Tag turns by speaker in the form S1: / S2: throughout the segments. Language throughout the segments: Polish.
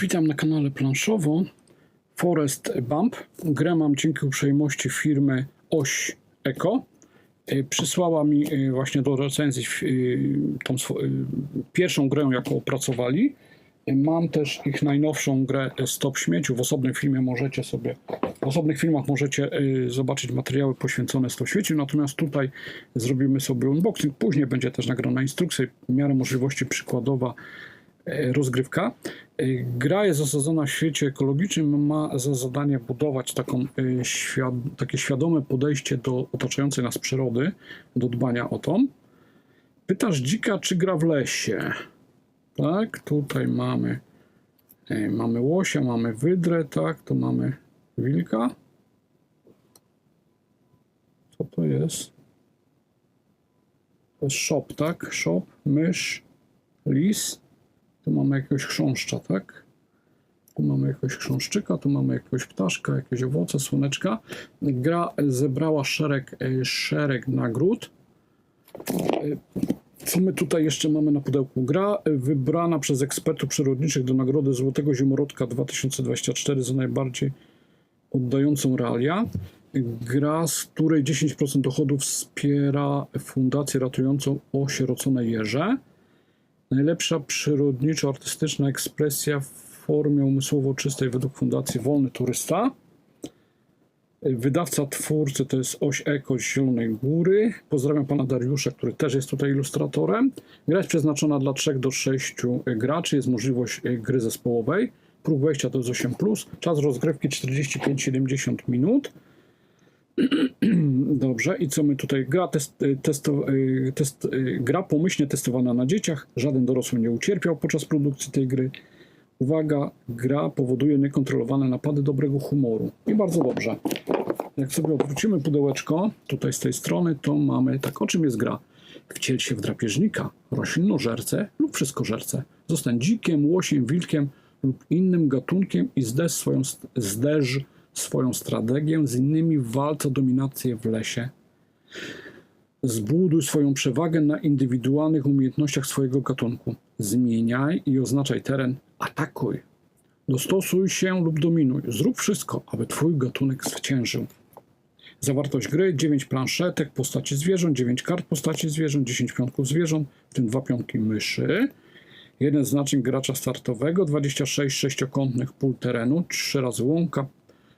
S1: Witam na kanale planszowo Forest Bump. Grę mam dzięki uprzejmości firmy Oś Eko. Y, Przysłała mi y, właśnie do recenzji y, tą pierwszą grę, jaką opracowali. Mam też ich najnowszą grę Stop Śmieciu. W osobnym filmie możecie sobie, w osobnych filmach możecie zobaczyć materiały poświęcone Stop Śmieciu. Natomiast tutaj zrobimy sobie unboxing. Później będzie też nagrana instrukcja, w miarę możliwości przykładowa e, rozgrywka. E, Gra jest osadzona w świecie ekologicznym, ma za zadanie budować taką, e, świad- takie świadome podejście do otaczającej nas przyrody, do dbania o tą. Pytasz dzika, czy gra w lesie? Tak, tutaj mamy, e, mamy łosia, mamy wydrę, tak, tu mamy wilka. Co to jest? To jest shop, tak? Shop, mysz, lis. Tu mamy jakiegoś chrząszcza, tak? Tu mamy jakiegoś chrząszczyka, tu mamy jakiegoś ptaszka, jakieś owoce, słoneczka. Gra zebrała szereg, e, szereg nagród. E, Co my tutaj jeszcze mamy na pudełku? Gra e, wybrana przez ekspertów przyrodniczych do nagrody Złotego Zimorodka 2024 za najbardziej oddającą realia. Gra, z której 10% dochodów wspiera fundację ratującą osierocone jeże. Najlepsza przyrodniczo-artystyczna ekspresja w formie umysłowo czystej według Fundacji Wolny Turysta. Wydawca twórcy to jest Oś Eko z Zielonej Góry. Pozdrawiam pana Dariusza, który też jest tutaj ilustratorem. Gra jest przeznaczona dla 3 do 6 graczy. Jest możliwość e, gry zespołowej. Próg wejścia to jest 8. Czas rozgrywki 45-70 minut. Dobrze, i co my tutaj? Gra, test, y, y, test, y, gra pomyślnie testowana na dzieciach. Żaden dorosły nie ucierpiał podczas produkcji tej gry. Uwaga, gra powoduje niekontrolowane napady dobrego humoru. I bardzo dobrze. Jak sobie odwrócimy pudełeczko, tutaj z tej strony, to mamy tak, o czym jest gra? Wciel się w drapieżnika, roślinożercę lub wszystkożercę. Zostań dzikiem, łosiem, wilkiem lub innym gatunkiem i zderz swoją, zderz swoją strategię z innymi w walce o dominację w lesie. Zbuduj swoją przewagę na indywidualnych umiejętnościach swojego gatunku. Zmieniaj i oznaczaj teren. Atakuj. Dostosuj się lub dominuj. Zrób wszystko, aby twój gatunek zwyciężył. Zawartość gry: 9 planszetek, postaci zwierząt, 9 kart postaci zwierząt, 10 pionków zwierząt, w tym 2 pionki myszy. Jeden znacznik gracza startowego, 26 sześciokątnych pól terenu, 3 razy łąka,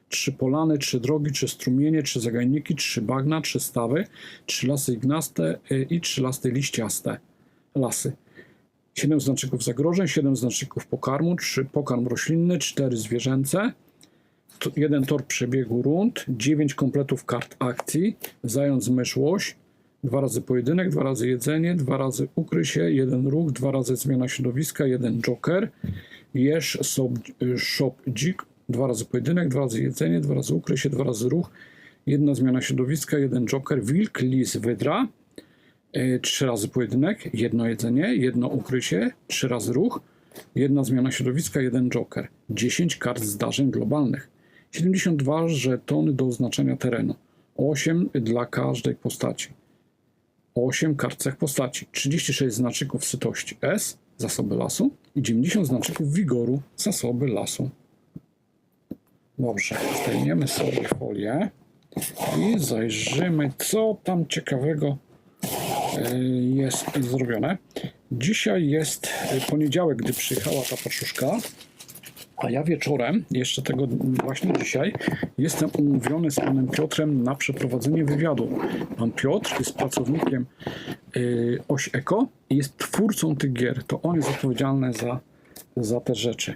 S1: trzy polany, trzy drogi, trzy strumienie, trzy zagajniki, trzy bagna, trzy stawy, trzy lasy ignaste y, i trzy lasy liściaste. Lasy. Siedem znaczników zagrożeń, siedem znaczników pokarmu, trzy pokarm roślinny, cztery zwierzęce, jeden tor przebiegu rund, dziewięć kompletów kart akcji, zając, mysz, łoś, dwa razy pojedynek, dwa razy jedzenie, dwa razy ukryj się, jeden ruch, dwa razy zmiana środowiska, jeden joker, Jesz, sob, y, shop, dzik, dwa razy pojedynek, dwa razy jedzenie, dwa razy ukryj się, dwa razy ruch, jedna zmiana środowiska, jeden joker, wilk, lis, wydra, y, trzy razy pojedynek, jedno jedzenie, jedno ukryj się, trzy razy ruch, jedna zmiana środowiska, jeden joker, 10 kart zdarzeń globalnych, 72 żetony do oznaczenia terenu, 8 dla każdej postaci. 8 kart cech postaci, 36 znaczników sytości S, zasoby lasu i 90 znaczników wigoru, zasoby lasu. Dobrze, zdejmiemy sobie folię i zajrzymy, co tam ciekawego e, jest zrobione. Dzisiaj jest e, poniedziałek, gdy przyjechała ta paczuszka, a ja wieczorem, jeszcze tego właśnie dzisiaj, jestem umówiony z panem Piotrem na przeprowadzenie wywiadu. Pan Piotr jest pracownikiem y, Oś Eko i jest twórcą tych gier. To on jest odpowiedzialny za, za te rzeczy.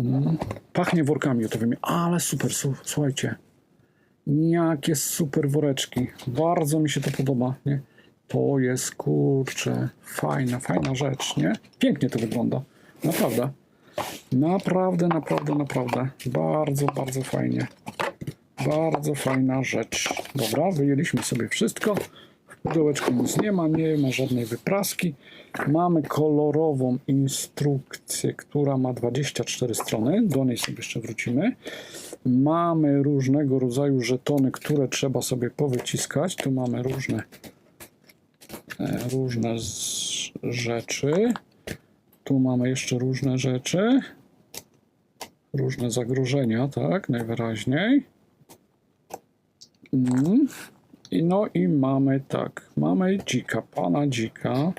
S1: Mm, Pachnie workami gotowymi, ale super, su- słuchajcie. Jakie super woreczki. Bardzo mi się to podoba, nie? To jest, kurczę, fajna, fajna rzecz, nie? Pięknie to wygląda. Naprawdę. Naprawdę, naprawdę, naprawdę. Bardzo, bardzo fajnie. Bardzo fajna rzecz. Dobra, wyjęliśmy sobie wszystko. W pudełeczku nic nie ma, nie ma żadnej wypraski. Mamy kolorową instrukcję, która ma 24 strony. Do niej sobie jeszcze wrócimy. Mamy różnego rodzaju żetony, które trzeba sobie powyciskać. Tu mamy różne, e, różne rzeczy. Tu mamy jeszcze różne rzeczy. Różne zagrożenia, tak, najwyraźniej. Mm. I no i mamy tak, mamy dzika, pana dzika.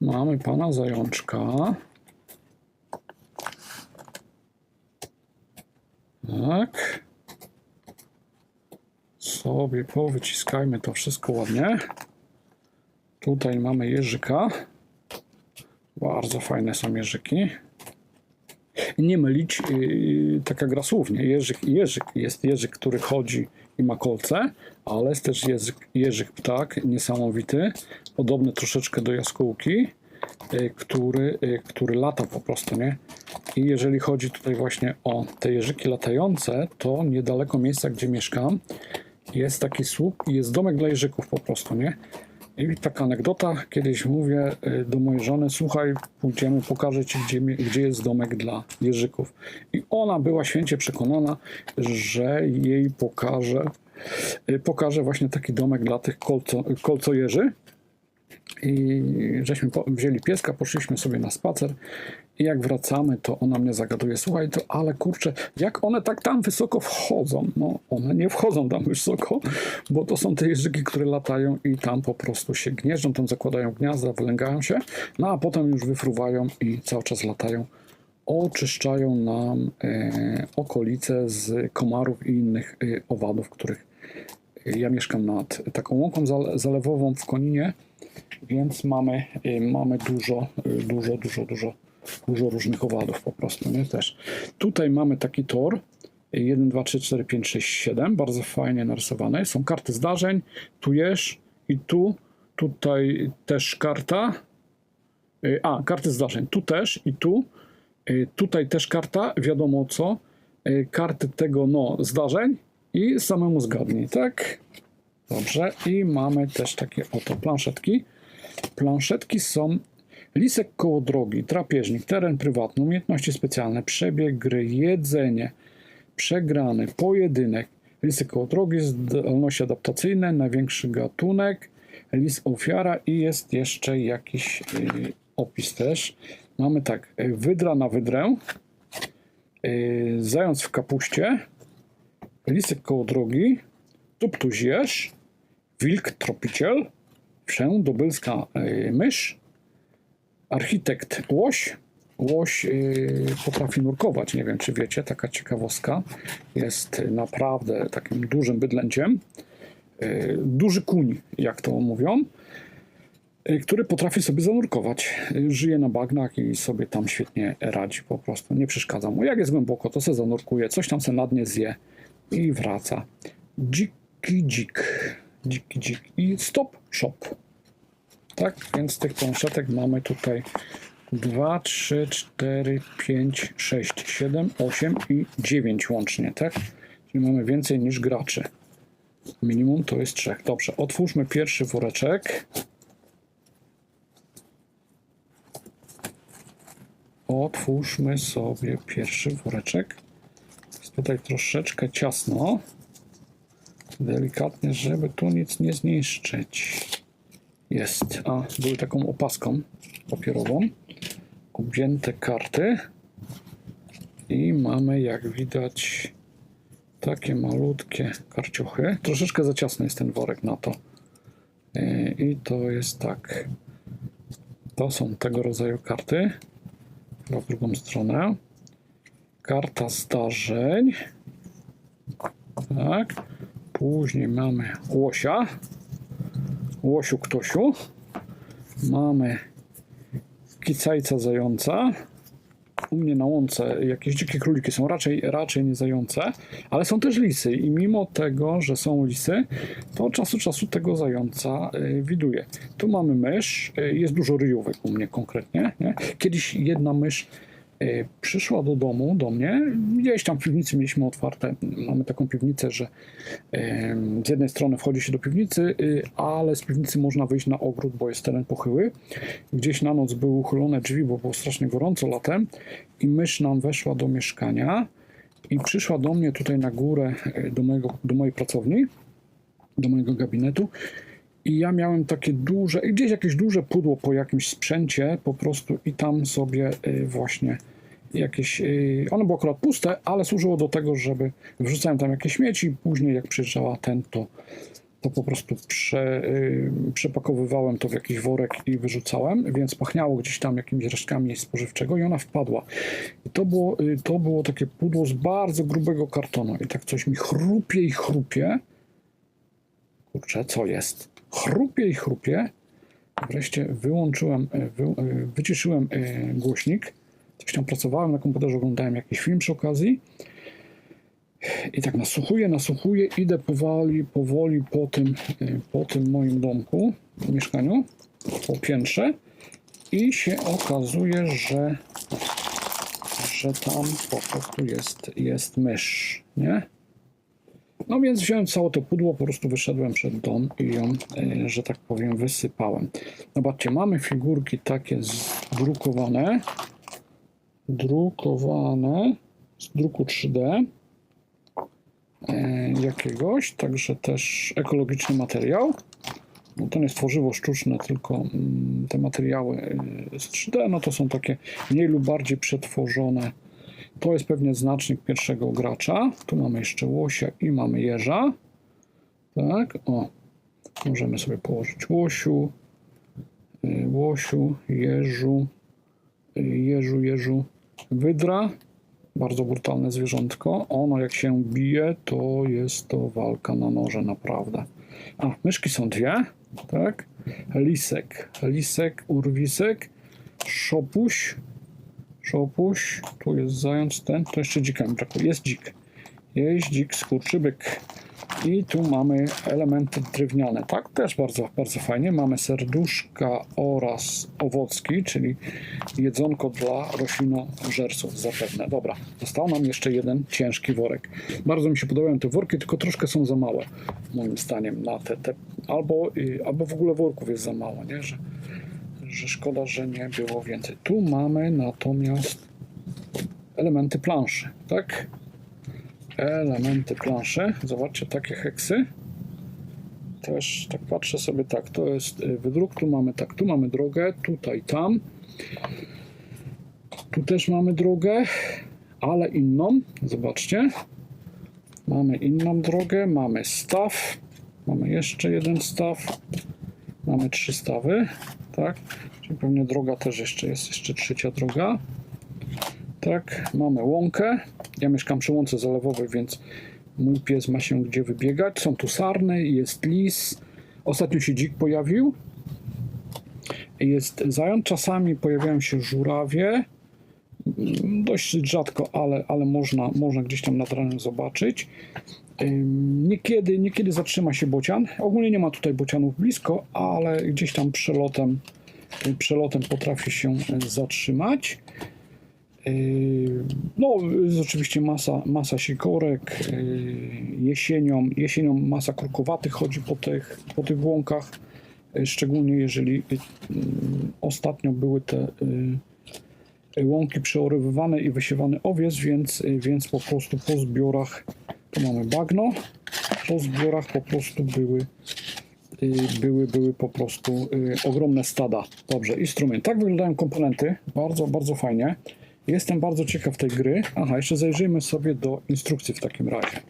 S1: Mamy pana zajączka. Tak. Sobie powyciskajmy to wszystko ładnie. Tutaj mamy jeżyka. Bardzo fajne są jeżyki. Nie mylić, yy, taka gra słów, nie? Jeżyk i jeżyk. Jest jeżyk, który chodzi i ma kolce, ale jest też jeżyk ptak, niesamowity, podobny troszeczkę do jaskółki, yy, który, który lata po prostu, nie? I jeżeli chodzi tutaj właśnie o te jeżyki latające, to niedaleko miejsca, gdzie mieszkam, jest taki słup i jest domek dla jeżyków po prostu, nie? I taka anegdota, kiedyś mówię y, do mojej żony, słuchaj, pójdziemy, pokażę ci, gdzie, gdzie jest domek dla jeżyków. I ona była święcie przekonana, że jej pokaże, y, pokaże właśnie taki domek dla tych kolco, kolcojeży. I żeśmy wzięli pieska, poszliśmy sobie na spacer i jak wracamy, to ona mnie zagaduje, słuchaj, to ale kurczę, jak one tak tam wysoko wchodzą? No, one nie wchodzą tam wysoko, bo to są te jeżyki, które latają i tam po prostu się gnieżdżą, tam zakładają gniazda, wylęgają się, no a potem już wyfruwają i cały czas latają. Oczyszczają nam e, okolice z komarów i innych e, owadów, których e, ja mieszkam nad taką łąką zale- zalewową w Koninie, więc mamy, y, mamy dużo, y, dużo, dużo, dużo, dużo różnych owadów po prostu, nie? Też. Tutaj mamy taki tor, y, 1, 2, 3, 4, 5, 6, 7, bardzo fajnie narysowane. Są karty zdarzeń, tu jest i tu, tutaj też karta, Y, a, karty zdarzeń, tu też i tu, Y, tutaj też karta, wiadomo co, Y, karty tego, no, zdarzeń. I samemu zgadnij, tak? Dobrze, i mamy też takie oto planszetki. Planszetki są lisek koło drogi, drapieżnik, teren prywatny, umiejętności specjalne, przebieg gry, jedzenie, przegrany, pojedynek, lisek koło drogi, zdolności adaptacyjne, największy gatunek, lis ofiara i jest jeszcze jakiś y, opis też. Mamy tak, y, wydra na wydrę, y, zając w kapuście, lisek koło drogi, tuptuś jeż, wilk tropiciel, wszędobylska y, mysz, architekt łoś. Łoś y, potrafi nurkować, nie wiem czy wiecie, taka ciekawostka. Jest naprawdę takim dużym bydlęciem. Y, duży kuń, jak to mówią, y, który potrafi sobie zanurkować. Żyje na bagnach i sobie tam świetnie radzi po prostu. Nie przeszkadza mu. Jak jest głęboko, to se zanurkuje, coś tam se na dnie zje i wraca. Dziki dzik. Dziki dzik. I stop shop. Tak, więc tych planszetek mamy tutaj 2, 3, 4, 5, 6, 7, 8 i 9 łącznie, tak? Czyli mamy więcej niż graczy. Minimum to jest 3. Dobrze, otwórzmy pierwszy woreczek. Otwórzmy sobie pierwszy woreczek. Jest tutaj troszeczkę ciasno. Delikatnie, żeby tu nic nie zniszczyć. Jest. A, były taką opaską papierową. Objęte karty. I mamy, jak widać, takie malutkie karciochy. Troszeczkę za ciasny jest ten worek na to. Yy, I to jest tak. To są tego rodzaju karty. Chyba w drugą stronę. Karta zdarzeń. Tak. Później mamy łosia. Łosiu Ktosiu. Mamy kicajca zająca. U mnie na łące jakieś dzikie króliki są raczej, raczej nie zające, ale są też lisy i mimo tego, że są lisy, to od czasu czasu tego zająca y, widuję. Tu mamy mysz, y, jest dużo ryjówek u mnie konkretnie. Nie? Kiedyś jedna mysz przyszła do domu, do mnie, gdzieś tam w piwnicy mieliśmy otwarte, mamy taką piwnicę, że Z jednej strony wchodzi się do piwnicy, y, ale z piwnicy można wyjść na ogród, bo jest teren pochyły. Gdzieś na noc były uchylone drzwi, bo było strasznie gorąco latem i mysz nam weszła do mieszkania i przyszła do mnie tutaj na górę, y, do, mojego, do mojej pracowni, do mojego gabinetu I ja miałem takie duże, gdzieś jakieś duże pudło po jakimś sprzęcie po prostu i tam sobie y, właśnie jakieś, y, ono było akurat puste, ale służyło do tego, żeby wrzucałem tam jakieś śmieci, później jak przyjeżdżała ten, to, to po prostu prze, y, przepakowywałem to w jakiś worek i wyrzucałem, więc pachniało gdzieś tam jakimiś resztkami spożywczego i ona wpadła. I to było, to było takie pudło z bardzo grubego kartonu i tak coś mi chrupie i chrupie. Kurczę, co jest? Chrupie i chrupie. Wreszcie wyłączyłem, y, wy, y, wyciszyłem y, głośnik. Coś tam pracowałem na komputerze, oglądałem jakiś film przy okazji. I tak nasłuchuję, nasłuchuję, idę powoli, powoli po tym, po tym moim domku, mieszkaniu, po piętrze i się okazuje, że, że tam po prostu jest, jest mysz, nie? No więc wziąłem całe to pudło, po prostu wyszedłem przed dom i ją, y, że tak powiem, wysypałem. Zobaczcie, mamy figurki takie zdrukowane, drukowane z druku 3D e, jakiegoś, także też ekologiczny materiał. No to nie jest tworzywo sztuczne, tylko mm, te materiały y, z 3D, no to są takie mniej lub bardziej przetworzone. To jest pewnie znacznik pierwszego gracza. Tu mamy jeszcze łosia i mamy jeża. Tak, o. Możemy sobie położyć łosiu, y, łosiu, jeżu, y, jeżu, jeżu, wydra. Bardzo brutalne zwierzątko. Ono jak się bije, to jest to walka na noże, naprawdę. A, myszki są dwie, tak? Lisek, lisek, urwisek, szopuś, szopuś, tu jest zając ten, to jeszcze dzika mi brakuje. Jest dzik, jest dzik, skurczybyk. I tu mamy elementy drewniane, tak? Też bardzo, bardzo fajnie. Mamy serduszka oraz owocki, czyli jedzonko dla roślinożerców zapewne. Dobra, został nam jeszcze jeden ciężki worek. Bardzo mi się podobają te worki, tylko troszkę są za małe, moim zdaniem, na te, te albo, y, albo w ogóle worków jest za mało, nie? Że, że szkoda, że nie było więcej. Tu mamy natomiast elementy planszy, tak? Elementy planszy. Zobaczcie, takie heksy. Też tak patrzę sobie tak, to jest y, wydruk, tu mamy tak, tu mamy drogę, tutaj, tam. Tu też mamy drogę, ale inną. Zobaczcie. Mamy inną drogę, mamy staw, mamy jeszcze jeden staw, mamy trzy stawy, tak? Czyli pewnie droga też jeszcze jest, jeszcze trzecia droga. Tak, mamy łąkę. Ja mieszkam przy łące zalewowej, więc mój pies ma się gdzie wybiegać. Są tu sarny, jest lis. Ostatnio się dzik pojawił. Jest zając, czasami pojawiają się żurawie. Mm, Dość rzadko, ale, ale można, można gdzieś tam nad ranem zobaczyć. Niekiedy, niekiedy zatrzyma się bocian. Ogólnie nie ma tutaj bocianów blisko, ale gdzieś tam przelotem, przelotem potrafi się y, zatrzymać. Yy, No, jest oczywiście masa, masa sikorek. Yy, Jesienią, jesienią masa krukowatych chodzi po tych, po tych łąkach. Szczególnie jeżeli ostatnio były te łąki przeorywywane i wysiewane owiec, więc, więc po prostu po zbiorach, tu mamy bagno, po zbiorach po prostu były y, były, były po prostu y, ogromne stada. Dobrze, instrument. Tak wyglądają komponenty. Bardzo, bardzo fajnie. Jestem bardzo ciekaw tej gry. Aha, jeszcze zajrzyjmy sobie do instrukcji w takim razie.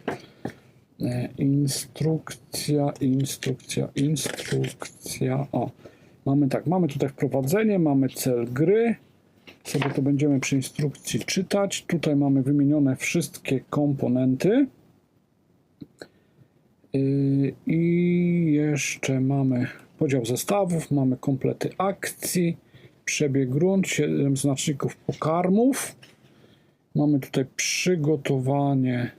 S1: E, Instrukcja, instrukcja, instrukcja. O, mamy tak, mamy tutaj wprowadzenie, mamy cel gry. Sobie to będziemy przy instrukcji czytać. Tutaj mamy wymienione wszystkie komponenty. Yy, I jeszcze mamy podział zestawów, mamy komplety akcji, przebieg grunt, 7 znaczników pokarmów. Mamy tutaj przygotowanie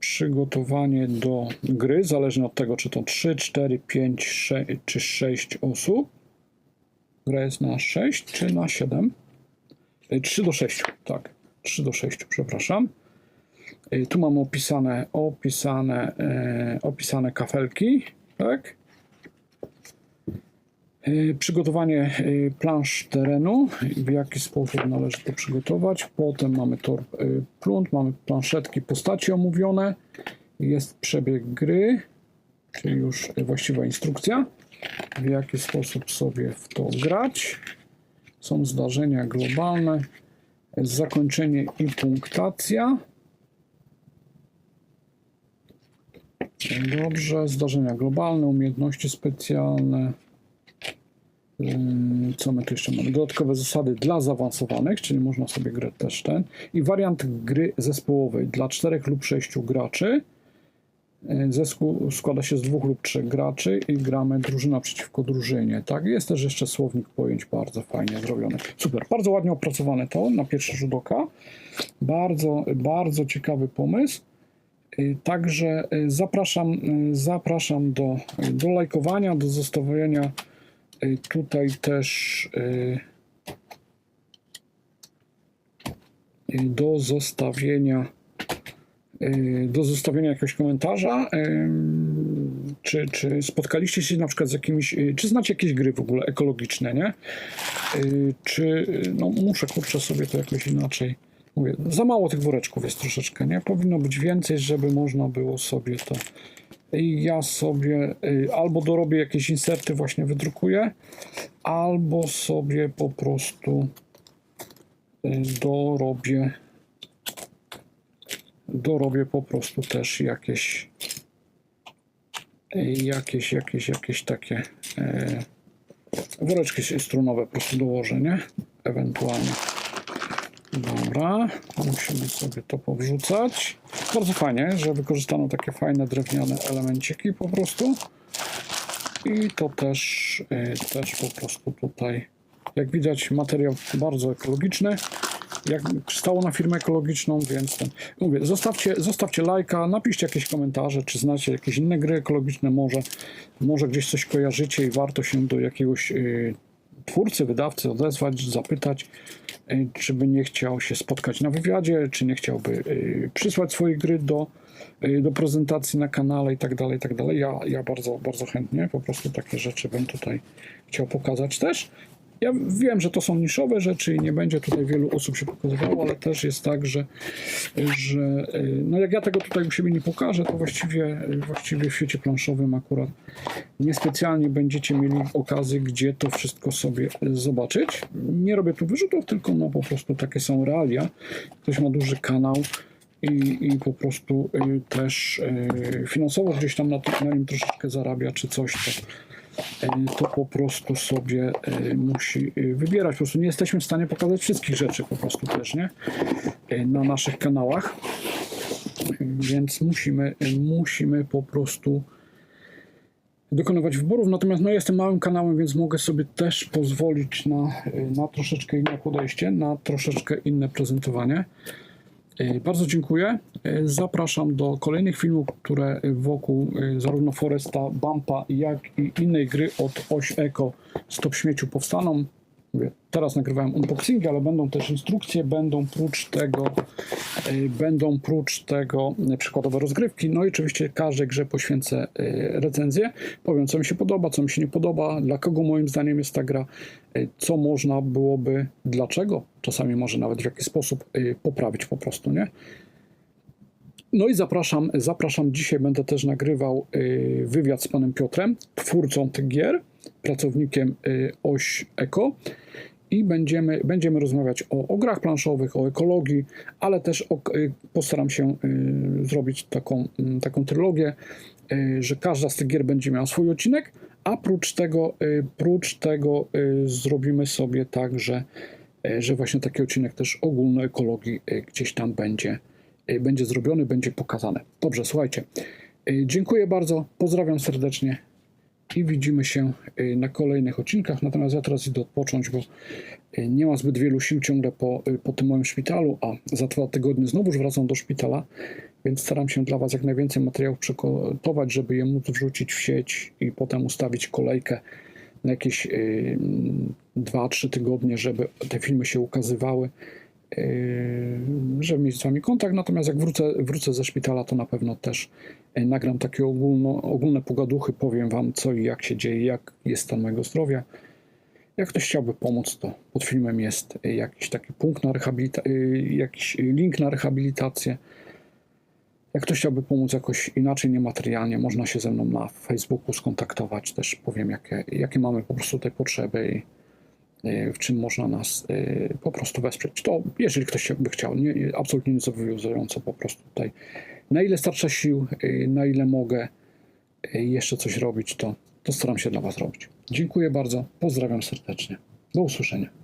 S1: przygotowanie do gry, zależnie od tego, czy to 3, 4, 5, 6 czy 6 osób. Gra jest na 6 czy na 7? 3 do 6, tak. 3 do 6, przepraszam. Y, Tu mamy opisane, opisane, e, opisane kafelki, tak? Y, Przygotowanie y, plansz terenu, w jaki sposób należy to przygotować. Potem mamy tor y, plunt, mamy planszetki postaci omówione, jest przebieg gry, czyli już właściwa instrukcja, w jaki sposób sobie w to grać. Są zdarzenia globalne, zakończenie i punktacja. Dobrze, zdarzenia globalne, umiejętności specjalne. Co my tu jeszcze mamy? Dodatkowe zasady dla zaawansowanych, czyli można sobie grać też ten. I wariant gry zespołowej dla czterech lub sześciu graczy. Zespół składa się z dwóch lub trzech graczy i gramy drużyna przeciwko drużynie. Tak, jest też jeszcze słownik pojęć bardzo fajnie zrobiony. Super, bardzo ładnie opracowane to na pierwszy rzut oka. Bardzo, bardzo ciekawy pomysł. Y, Także y, zapraszam, y, zapraszam do, do lajkowania, do zostawienia tutaj też do zostawienia do zostawienia jakiegoś komentarza. Czy, czy spotkaliście się na przykład z jakimiś, czy znacie jakieś gry w ogóle ekologiczne, nie? Czy, no muszę kurczę sobie to jakoś inaczej Mówię, za mało tych woreczków jest troszeczkę, nie? Powinno być więcej, żeby można było sobie to. I ja sobie y, albo dorobię jakieś inserty, właśnie wydrukuję, albo sobie po prostu y, dorobię dorobię po prostu też jakieś y, jakieś, jakieś, jakieś takie woreczki strunowe po prostu dołożę, nie? Ewentualnie. Dobra, musimy sobie to powrzucać. Bardzo fajnie, że wykorzystano takie fajne drewniane elemenciki po prostu. I to też, y, też po prostu tutaj, jak widać, materiał bardzo ekologiczny. Jak stało na firmę ekologiczną, więc ten, mówię, zostawcie, zostawcie lajka, napiszcie jakieś komentarze, czy znacie jakieś inne gry ekologiczne, może, może gdzieś coś kojarzycie i warto się do jakiegoś y, twórcy, wydawcy odezwać, zapytać, czy by nie chciał się spotkać na wywiadzie, czy nie chciałby y, przysłać swojej gry do, y, do prezentacji na kanale i tak dalej, i tak dalej. Ja, ja bardzo, bardzo chętnie po prostu takie rzeczy bym tutaj chciał pokazać też. Ja wiem, że to są niszowe rzeczy i nie będzie tutaj wielu osób się pokazywało, ale też jest tak, że, że y, no jak ja tego tutaj u siebie nie pokażę, to właściwie, właściwie w świecie planszowym akurat niespecjalnie będziecie mieli okazję, gdzie to wszystko sobie zobaczyć. Nie robię tu wyrzutów, tylko no po prostu takie są realia. Ktoś ma duży kanał i, i po prostu też finansowo gdzieś tam na, na nim troszeczkę zarabia czy coś, to, to po prostu sobie y, musi y, wybierać. Po prostu nie jesteśmy w stanie pokazać wszystkich rzeczy po prostu też, nie? Na naszych kanałach. Więc musimy, musimy po prostu dokonywać wyborów. Natomiast no, jestem małym kanałem, więc mogę sobie też pozwolić na, na troszeczkę inne podejście, na troszeczkę inne prezentowanie. Y, Bardzo dziękuję. Y, Zapraszam do kolejnych filmów, które wokół y, zarówno Foresta, Bumpa, jak i innej gry od Oś Eko Stop Śmieciu powstaną. Teraz nagrywałem unboxingi, ale będą też instrukcje, będą prócz tego, y, będą prócz tego y, przykładowe rozgrywki. No i oczywiście każdej grze poświęcę y, recenzję. Powiem, co mi się podoba, co mi się nie podoba, dla kogo moim zdaniem jest ta gra, co można byłoby, dlaczego, czasami może nawet w jaki sposób poprawić po prostu, nie? No i zapraszam, zapraszam. Dzisiaj będę też nagrywał wywiad z panem Piotrem, twórcą tych gier, pracownikiem y, Oś Eko. I będziemy, będziemy rozmawiać o, o grach planszowych, o ekologii, ale też o, y, postaram się y, zrobić taką, y, taką trylogię, że każda z tych gier będzie miała swój odcinek, a prócz tego, prócz tego zrobimy sobie tak, że, że właśnie taki odcinek też ogólny ekologii y, gdzieś tam będzie będzie zrobiony, będzie pokazane. Dobrze, słuchajcie. Dziękuję bardzo, pozdrawiam serdecznie i widzimy się y, na kolejnych odcinkach. Natomiast ja teraz idę odpocząć, bo y, nie ma zbyt wielu sił ciągle po, y, po tym moim szpitalu, a za dwa tygodnie znowuż wracam do szpitala, więc staram się dla Was jak najwięcej materiałów przygotować, żeby je móc wrzucić w sieć i potem ustawić kolejkę na jakieś 2-3 tygodnie, żeby te filmy się ukazywały żeby mieć z wami kontakt. Natomiast jak wrócę, wrócę ze szpitala, to na pewno też yy, nagram takie ogólno, ogólne pogaduchy, powiem wam co i jak się dzieje, jak jest stan mojego zdrowia. Jak ktoś chciałby pomóc, to pod filmem jest yy, jakiś taki punkt na rehabilitację, jakiś link na rehabilitację. Jak ktoś chciałby pomóc jakoś inaczej, niematerialnie, można się ze mną na Facebooku skontaktować. Też powiem, jakie, jakie mamy po prostu tutaj potrzeby w czym można nas y, po prostu wesprzeć. To jeżeli ktoś by chciał, nie, nie- absolutnie niezobowiązująco po prostu tutaj. Na ile starcza sił, y, na ile mogę jeszcze coś robić, to, to staram się dla Was robić. Dziękuję bardzo, pozdrawiam serdecznie. Do usłyszenia.